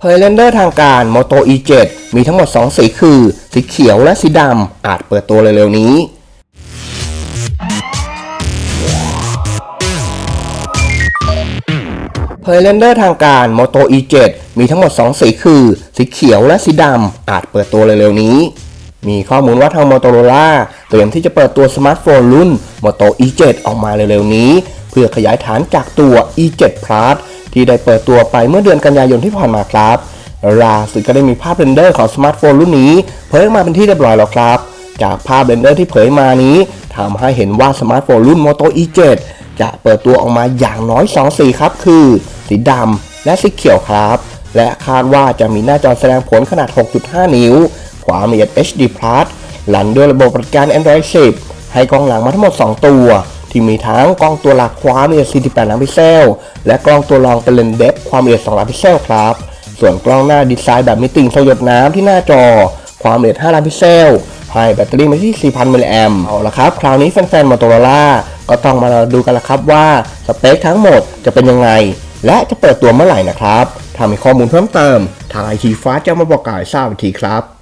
เผยเรนเดอร์ทางการ Moto E7 มีทั้งหมด 2 สีคือ สีเขียวและสีดำ อาจเปิดตัวเร็วๆนี้ เผยเรนเดอร์ทางการ Moto E7 มีทั้งหมด 2 สีคือ สีเขียวและสีดำ อาจเปิดตัวเร็วๆนี้ มีข้อมูลว่าทาง Motorola เตรียมที่จะเปิดตัวสมาร์ทโฟนรุ่น Moto E7 ออกมาเร็วๆนี้ เพื่อขยายฐานจากตัว E7 Plus ที่ได้เปิดตัวไปเมื่อเดือนกันยายนที่ผ่านมาครับล่าสุดก็ได้มีภาพเรนเดอร์ของสมาร์ทโฟนรุ่นนี้ เผยออกมาเป็นที่เรียบร้อยแล้วครับ จากภาพเรนเดอร์ที่เผยมานี้ทำให้เห็นว่าสมาร์ทโฟนรุ่น Moto E7 จะเปิดตัวออกมาอย่างน้อย 2 สีครับ คือ สีดำและสีเขียวครับ และคาดว่าจะมีหน้าจอแสดงผลขนาด 6.5 นิ้ว ความละเอียด HD Plus รันด้วยระบบปฏิการ Android 10 ให้กล้องหลังมาทั้งหมด 2 ตัว ที่มีทั้งกล้องตัวหลักความละเอียด 48 ล้านพิกเซล และกล้องตัวรองเป็นเลนส์เดฟความละเอียด 2 ล้านพิกเซลครับ ส่วนกล้องหน้าดีไซน์แบบมีติ่งสยดน้ำที่หน้าจอ ความละเอียด 5 ล้านพิกเซลให้แบตเตอรี่มาที่ 4,000 มิลลิแอมป์เอาละครับ คราวนี้แฟนๆ Motorola ก็ต้องมาดูกันละครับว่าสเปคทั้งหมดจะเป็นยังไง และจะเปิดตัวเมื่อไหร่นะครับถ้ามีข้อมูลเพิ่มเติม ทางไอทีฟ้าจะมาบอกกล่าวทราบอีกทีครับ